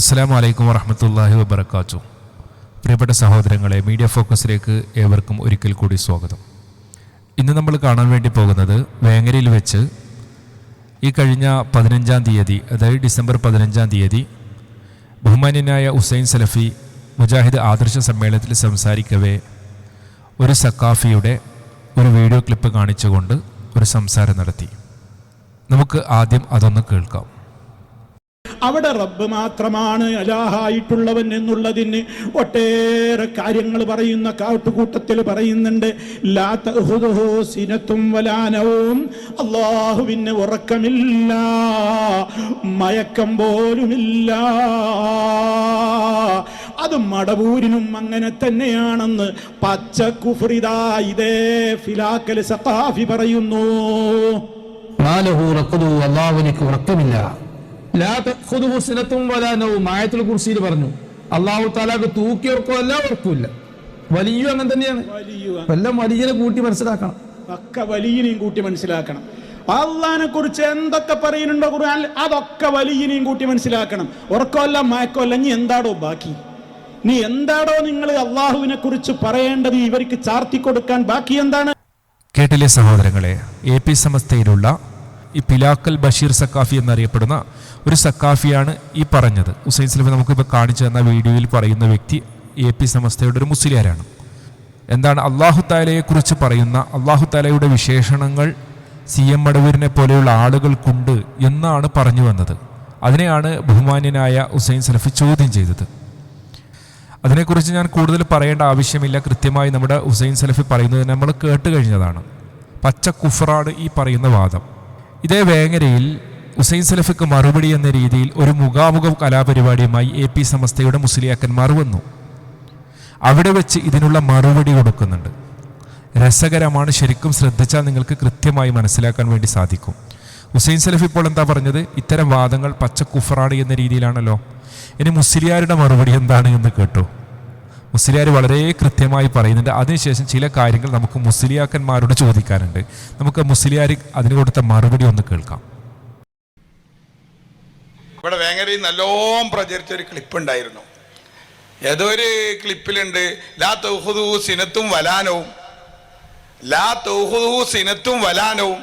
അസ്സാം വലൈക്കും വറഹമത്തല്ലാഹി വബർക്കാച്ചു പ്രിയപ്പെട്ട സഹോദരങ്ങളെ മീഡിയ ഫോക്കസിലേക്ക് ഏവർക്കും ഒരിക്കൽ കൂടി സ്വാഗതം. ഇന്ന് നമ്മൾ കാണാൻ വേണ്ടി പോകുന്നത് വേങ്ങരയിൽ വെച്ച് ഈ കഴിഞ്ഞ പതിനഞ്ചാം തീയതി അതായത് ഡിസംബർ പതിനഞ്ചാം തീയതി ബഹുമാന്യനായ ഹുസൈൻ സലഫി മുജാഹിദ് ആദർശ സമ്മേളനത്തിൽ സംസാരിക്കവേ ഒരു സക്കാഫിയുടെ ഒരു വീഡിയോ ക്ലിപ്പ് കാണിച്ചുകൊണ്ട് ഒരു സംസാരം നടത്തി. നമുക്ക് ആദ്യം അതൊന്ന് കേൾക്കാം. അവിടെ റബ്ബ് മാത്രമാണ് അലാഹായിട്ടുള്ളവൻ എന്നുള്ളതിന് ഒട്ടേറെ കാര്യങ്ങൾ പറയുന്ന കാട്ടുകൂട്ടത്തിൽ പറയുന്നുണ്ട്. സിനത്തും വലാനവും അള്ളാഹുവിന് ഉറക്കമില്ല. മയക്കം പോലുമില്ല. അത് മടവൂരിനും അങ്ങനെ തന്നെയാണെന്ന് പച്ച കുഫ്രിതാ ഇതേ ഫിലാക്കൽ സഖാഫി പറയുന്നു. അള്ളാഹുവിനേക്ക് ഉറക്കമില്ല. നൗം ആയത്തുൽ കുർസിയിൽ പറഞ്ഞു അള്ളാഹു താലാക്ക് തൂക്കി അല്ല ഉറക്കില്ല വലിയ അങ്ങനെ തന്നെയാണ്. വലിയ എല്ലാം വലിയനെ കൂട്ടി മനസ്സിലാക്കണം. ഒക്കെ വലിയനെയും കൂട്ടി മനസ്സിലാക്കണം. അള്ളഹാനെ കുറിച്ച് എന്തൊക്കെ പറയുന്നുണ്ടോ ഖുർആനിൽ അതൊക്കെ വലിയനെയും കൂട്ടി മനസ്സിലാക്കണം. ഉറക്കമല്ല മയക്കമല്ല ഇനി എന്താടോ ബാക്കി? നീ എന്താടോ നിങ്ങൾ അള്ളാഹുവിനെ കുറിച്ച് പറയേണ്ടത് ഇവർക്ക് ചാർത്തി കൊടുക്കാൻ ബാക്കി എന്താണ്? കേട്ടില്ലേ സഹോദരങ്ങളെ എ പി സമസ്തയിലുള്ള ഈ പിലാക്കൽ ബഷീർ സക്കാഫി എന്നറിയപ്പെടുന്ന ഒരു സക്കാഫിയാണ് ഈ പറഞ്ഞത്. ഹുസൈൻ സലഫി നമുക്കിപ്പോൾ കാണിച്ചു തന്ന വീഡിയോയിൽ പറയുന്ന വ്യക്തി എ പി സമസ്തയുടെ ഒരു മുസ്ലിയാരാണ്. എന്താണ് അള്ളാഹു താലയെക്കുറിച്ച് പറയുന്ന അള്ളാഹു താലയുടെ വിശേഷണങ്ങൾ സി എം മടവൂരിനെ പോലെയുള്ള ആളുകൾക്കുണ്ട് എന്നാണ് പറഞ്ഞു വന്നത്. അതിനെയാണ് ബഹുമാന്യനായ ഹുസൈൻ സലഫി ചോദ്യം ചെയ്തത്. അതിനെക്കുറിച്ച് ഞാൻ കൂടുതൽ പറയേണ്ട ആവശ്യമില്ല. കൃത്യമായി നമ്മുടെ ഹുസൈൻ സലഫി പറയുന്നത് നമ്മൾ കേട്ട് കഴിഞ്ഞതാണ്. പച്ച കുഫറാണ് ഈ പറയുന്ന വാദം. ഇതേ വേങ്ങരയിൽ ഹുസൈൻ സലഫിക്ക് മറുപടി എന്ന രീതിയിൽ ഒരു മുഖാമുഖം കലാപരിപാടിയുമായി എ പി സമസ്തയുടെ മുസ്ലിയാക്കന്മാർ വന്നു. അവിടെ വെച്ച് ഇതിനുള്ള മറുപടി കൊടുക്കുന്നുണ്ട്. രസകരമാണ് ശരിക്കും ശ്രദ്ധിച്ചാൽ നിങ്ങൾക്ക് കൃത്യമായി മനസ്സിലാക്കാൻ വേണ്ടി സാധിക്കും. ഹുസൈൻ സലഫ് ഇപ്പോൾ എന്താ പറഞ്ഞത്? ഇത്തരം വാദങ്ങൾ പച്ച കുഫറാണ് എന്ന രീതിയിലാണല്ലോ. ഇനി മുസ്ലിയാരുടെ മറുപടി എന്താണ് എന്ന് കേട്ടു. മുസ്ലിയാർ വളരെ കൃത്യമായി പറയുന്നുണ്ട്. അതിനുശേഷം ചില കാര്യങ്ങൾ നമുക്ക് മുസ്ലിയാക്കന്മാരോട് ചോദിക്കാനുണ്ട്. നമുക്ക് മുസ്ലിയാർ അതിന് കൊടുത്ത മറുപടി ഒന്ന് കേൾക്കാം. ഇവിടെ വേങ്ങരയിൽ നല്ലോം പ്രചരിച്ച ഒരു ക്ലിപ്പ് ഉണ്ടായിരുന്നു. ഏതോ ഒരു ക്ലിപ്പിലുണ്ട് ലാ തൗഹുദു സിനത്തും വലാനവും. ലാ തൗഹുദു സിനത്തും വലാനവും.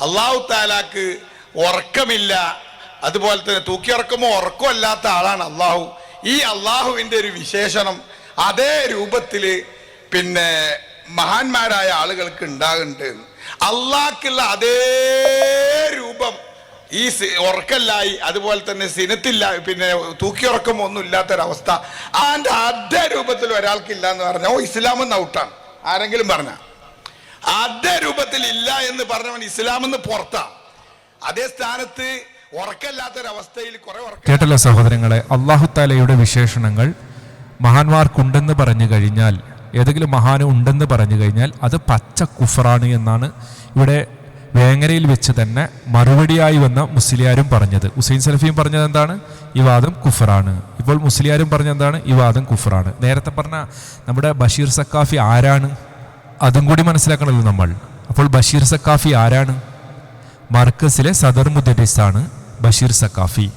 അള്ളാഹു താലാക്ക് ഉറക്കമില്ല. അതുപോലെ തന്നെ തൂക്കിയിറക്കുമ്പോൾ ഉറക്കമല്ലാത്ത ആളാണ് അള്ളാഹു. ഈ അള്ളാഹുവിന്റെ ഒരു വിശേഷണം അതേ രൂപത്തിൽ പിന്നെ മഹാന്മാരായ ആളുകൾക്ക് ഉണ്ടാകുന്നുണ്ട് അള്ളാഹ്ക്കുള്ള അതേ രൂപം ഈ ഉറക്കല്ലായി അതുപോലെ തന്നെ സിനത്തില്ല പിന്നെ തൂക്കിയുറക്കം ഒന്നും ഇല്ലാത്തൊരവസ്ഥ. അതിന്റെ അതേ രൂപത്തിൽ ഒരാൾക്കില്ല എന്ന് പറഞ്ഞാൽ ഓ ഇസ്ലാം എന്ന് ഔട്ടാണ്. ആരെങ്കിലും പറഞ്ഞ? അതേ രൂപത്തിൽ ഇല്ല എന്ന് പറഞ്ഞവൻ ഇസ്ലാം എന്ന് പുറത്താണ് അതേ സ്ഥാനത്ത് ഉറക്കല്ലാത്തൊരവസ്ഥയിൽ കുറെ കേട്ടല്ലോ സഹോദരങ്ങളെ അള്ളാഹുത്താലയുടെ വിശേഷണങ്ങൾ മഹാന്മാർക്കുണ്ടെന്ന് പറഞ്ഞു കഴിഞ്ഞാൽ ഏതെങ്കിലും മഹാന് ഉണ്ടെന്ന് പറഞ്ഞു കഴിഞ്ഞാൽ അത് പച്ച കുഫറാണ് എന്നാണ് ഇവിടെ വേങ്ങരയിൽ വെച്ച് തന്നെ മറുപടിയായി വന്ന മുസ്ലിയാരും പറഞ്ഞത്. ഹുസൈൻ സലഫിയും പറഞ്ഞത് എന്താണ്? ഈ വാദം കുഫറാണ്. ഇപ്പോൾ മുസ്ലിയാരും പറഞ്ഞത് എന്താണ്? ഈ വാദം കുഫറാണ്. നേരത്തെ പറഞ്ഞ നമ്മുടെ ബഷീർ സക്കാഫി ആരാണ്? അതും കൂടി മനസ്സിലാക്കണമല്ലോ നമ്മൾ. അപ്പോൾ ബഷീർ സക്കാഫി ആരാണ്? മർക്കസിലെ സദർ മുദരിസാണ് ബഷീർ സക്കാഫി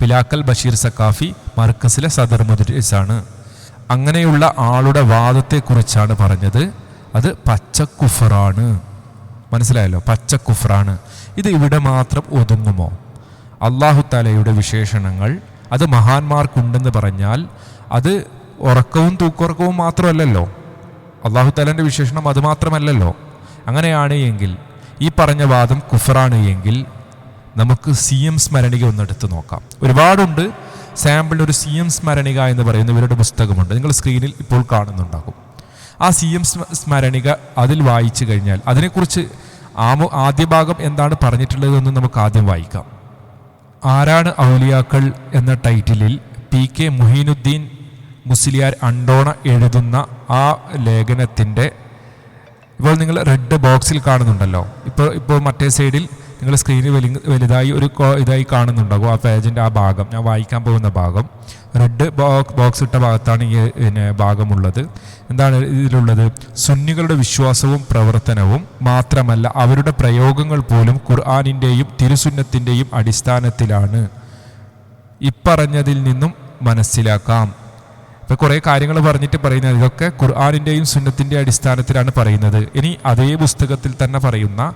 പിലാക്കൽ ബഷീർ സക്കാഫി മർക്കസിലെ സദർ മുദരിസാണ്. അങ്ങനെയുള്ള ആളുടെ വാദത്തെക്കുറിച്ചാണ് പറഞ്ഞത്. അത് പച്ചക്കുഫറാണ്. മനസ്സിലായല്ലോ? പച്ചക്കുഫറാണ്. ഇത് ഇവിടെ മാത്രം ഒതുങ്ങുമോ? അള്ളാഹു വിശേഷണങ്ങൾ അത് മഹാന്മാർക്കുണ്ടെന്ന് പറഞ്ഞാൽ അത് ഉറക്കവും തൂക്കുറക്കവും മാത്രമല്ലല്ലോ. അള്ളാഹു വിശേഷണം അത് മാത്രമല്ലല്ലോ. അങ്ങനെയാണ് എങ്കിൽ ഈ പറഞ്ഞ വാദം കുഫറാണ് എങ്കിൽ നമുക്ക് സി എം സ്മരണിക ഒന്ന് എടുത്തു നോക്കാം. ഒരുപാടുണ്ട്. സാമ്പിളിന് ഒരു സി എം സ്മരണിക എന്ന് പറയുന്ന ഇവരുടെ പുസ്തകമുണ്ട്. നിങ്ങൾ സ്ക്രീനിൽ ഇപ്പോൾ കാണുന്നുണ്ടാകും. ആ സി എം സ്മരണിക അതിൽ വായിച്ചു കഴിഞ്ഞാൽ അതിനെക്കുറിച്ച് ആമോ ആദ്യ ഭാഗം എന്താണ് പറഞ്ഞിട്ടുള്ളതെന്ന് നമുക്ക് ആദ്യം വായിക്കാം. ആരാണ് ഔലിയാക്കൾ എന്ന ടൈറ്റിലിൽ പി കെ മുഹീനുദ്ദീൻ മുസ്ലിയാർ അണ്ടോണ എഴുതുന്ന ആ ലേഖനത്തിന്റെ ഇപ്പോൾ നിങ്ങൾ റെഡ് ബോക്സിൽ കാണുന്നുണ്ടല്ലോ. ഇപ്പോൾ ഇപ്പോൾ മറ്റേ സൈഡിൽ നിങ്ങൾ സ്ക്രീനിൽ വലി വലുതായി ഒരു ഇതായി കാണുന്നുണ്ടാകും ആ പേജിന്റെ ആ ഭാഗം. ഞാൻ വായിക്കാൻ പോകുന്ന ഭാഗം. റെഡ് ബോക്സ് ഇട്ട ഭാഗത്താണ് ഈ പിന്നെ ഭാഗമുള്ളത്. എന്താണ് ഇതിലുള്ളത്? സുന്നികളുടെ വിശ്വാസവും പ്രവർത്തനവും മാത്രമല്ല അവരുടെ പ്രയോഗങ്ങൾ പോലും ഖുർആാനിന്റെയും തിരുസുന്നത്തിന്റെയും അടിസ്ഥാനത്തിലാണ്. ഇപ്പറഞ്ഞതിൽ നിന്നും മനസ്സിലാക്കാം. ഇപ്പം കുറേ കാര്യങ്ങൾ പറഞ്ഞിട്ട് പറയുന്നത് ഇതൊക്കെ ഖുർആാനിന്റെയും സുന്നത്തിന്റെ അടിസ്ഥാനത്തിലാണ് പറയുന്നത്. ഇനി അതേ പുസ്തകത്തിൽ തന്നെ പറയുന്ന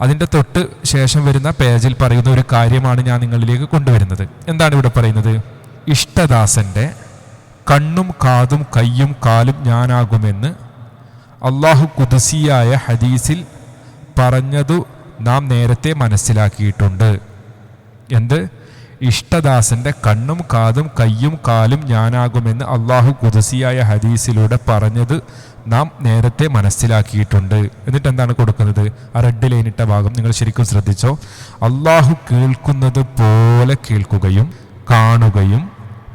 അതിന്റെ തൊട്ട് ശേഷം വരുന്ന പേജിൽ പറയുന്ന ഒരു കാര്യമാണ് ഞാൻ നിങ്ങളിലേക്ക് കൊണ്ടുവരുന്നത്. എന്താണ് ഇവിടെ പറയുന്നത്? ഇഷ്ടദാസന്റെ കണ്ണും കാതും കയ്യും കാലും ഞാനാകുമെന്ന് അള്ളാഹു കുദുസിയായ ഹദീസിൽ പറഞ്ഞതു നാം നേരത്തെ മനസ്സിലാക്കിയിട്ടുണ്ട്. എന്ത്? ഇഷ്ടദാസന്റെ കണ്ണും കാതും കയ്യും കാലും ഞാനാകുമെന്ന് അള്ളാഹു കുദസിയായ ഹദീസിലൂടെ പറഞ്ഞത് നാം നേരത്തെ മനസ്സിലാക്കിയിട്ടുണ്ട്. എന്നിട്ട് എന്താണ് കൊടുക്കുന്നത്? ആ റെഡ് ലൈൻ ഇട്ട ഭാഗം നിങ്ങൾ ശരിക്കും ശ്രദ്ധിച്ചോ? അള്ളാഹു കേൾക്കുന്നത് പോലെ കേൾക്കുകയും കാണുകയും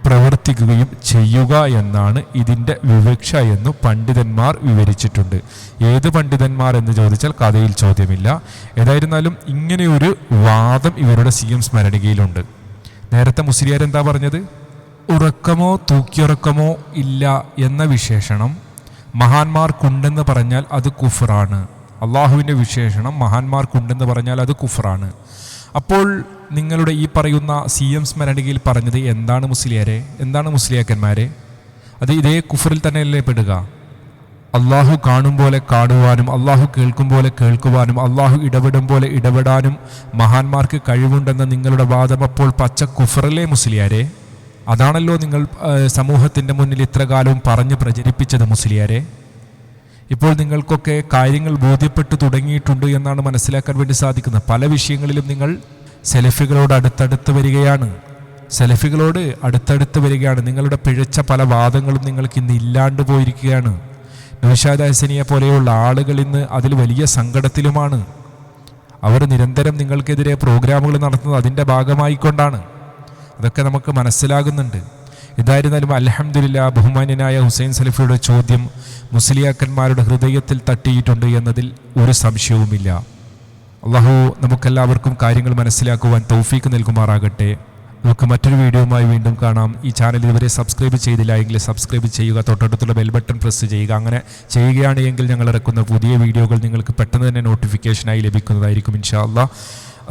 പ്രവർത്തിക്കുകയും ചെയ്യുക എന്നാണ് ഇതിന്റെ വിവക്ഷ എന്ന് പണ്ഡിതന്മാർ വിവരിച്ചിട്ടുണ്ട്. ഏത് പണ്ഡിതന്മാർ എന്ന് ചോദിച്ചാൽ കഥയിൽ ചോദ്യമില്ല. ഏതായിരുന്നാലും ഇങ്ങനെയൊരു വാദം ഇവരുടെ സി എം സ്മരണികയിലുണ്ട്. നേരത്തെ മുസ്ലിയാർ എന്താ പറഞ്ഞത്? ഉറക്കമോ തൂക്കിയുറക്കമോ ഇല്ല എന്ന വിശേഷണം മഹാന്മാർക്കുണ്ടെന്ന് പറഞ്ഞാൽ അത് കുഫറാണ്. അള്ളാഹുവിന്റെ വിശേഷണം മഹാന്മാർക്കുണ്ടെന്ന് പറഞ്ഞാൽ അത് കുഫറാണ്. അപ്പോൾ നിങ്ങളുടെ ഈ പറയുന്ന സി എം സ്മരണികയിൽ പറഞ്ഞത് എന്താണ് മുസ്ലിയാരെ? എന്താണ് മുസ്ലിയാക്കന്മാരെ? അത് ഇതേ കുഫറിൽ തന്നെയല്ലേ പെടുക. അള്ളാഹു കാണും പോലെ കാണുവാനും അള്ളാഹു കേൾക്കും പോലെ കേൾക്കുവാനും അള്ളാഹു ഇടപെടും പോലെ ഇടപെടാനും മഹാന്മാർക്ക് കഴിവുണ്ടെന്ന നിങ്ങളുടെ വാദം അപ്പോൾ പച്ച കുഫറല്ലേ മുസ്ലിയാരെ? അതാണല്ലോ നിങ്ങൾ സമൂഹത്തിന്റെ മുന്നിൽ ഇത്ര കാലവും പറഞ്ഞ് പ്രചരിപ്പിച്ചത് മുസ്ലിയാരെ. ഇപ്പോൾ നിങ്ങൾക്കൊക്കെ കാര്യങ്ങൾ ബോധ്യപ്പെട്ടു തുടങ്ങിയിട്ടുണ്ട് എന്നാണ് മനസ്സിലാക്കാൻ വേണ്ടി സാധിക്കുന്നത്. പല വിഷയങ്ങളിലും നിങ്ങൾ സെലഫികളോട് അടുത്തടുത്ത് വരികയാണ്. സെലഫികളോട് അടുത്തടുത്ത് വരികയാണ്. നിങ്ങളുടെ പിഴച്ച പല വാദങ്ങളും നിങ്ങൾക്ക് ഇന്ന് ഇല്ലാണ്ട് പോയിരിക്കുകയാണ്. നൗഷാദ് പോലെയുള്ള ആളുകൾ ഇന്ന് അതിൽ വലിയ സങ്കടത്തിലുമാണ്. അവർ നിരന്തരം നിങ്ങൾക്കെതിരെ പ്രോഗ്രാമുകൾ നടത്തുന്നത് അതിന്റെ ഭാഗമായിക്കൊണ്ടാണ്. അതൊക്കെ നമുക്ക് മനസ്സിലാകുന്നുണ്ട്. ഇതായിരുന്നാലും അലഹമില്ല ബഹുമാന്യനായ ഹുസൈൻ സലഫിയുടെ ചോദ്യം മുസ്ലിയാക്കന്മാരുടെ ഹൃദയത്തിൽ തട്ടിയിട്ടുണ്ട് എന്നതിൽ ഒരു സംശയവുമില്ല. അള്ളാഹു നമുക്കെല്ലാവർക്കും കാര്യങ്ങൾ മനസ്സിലാക്കുവാൻ തൗഫീക്ക് നൽകുമാറാകട്ടെ. നമുക്ക് മറ്റൊരു വീഡിയോയുമായി വീണ്ടും കാണാം. ഈ ചാനൽ ഇതുവരെ സബ്സ്ക്രൈബ് ചെയ്തില്ല എങ്കിൽ സബ്സ്ക്രൈബ് ചെയ്യുക തൊട്ടടുത്തുള്ള ബെൽ ബട്ടൺ പ്രസ് ചെയ്യുക. അങ്ങനെ ചെയ്യുകയാണെങ്കിൽ ഞങ്ങൾ ഇറക്കുന്ന പുതിയ വീഡിയോകൾ നിങ്ങൾക്ക് പെട്ടെന്ന് തന്നെ നോട്ടിഫിക്കേഷനായി ലഭിക്കുന്നതായിരിക്കും ഇൻഷാ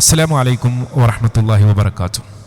അസ്സാം വലൈക്കും വാഹമത്തല്ലാഹി വാബർക്കാത്തു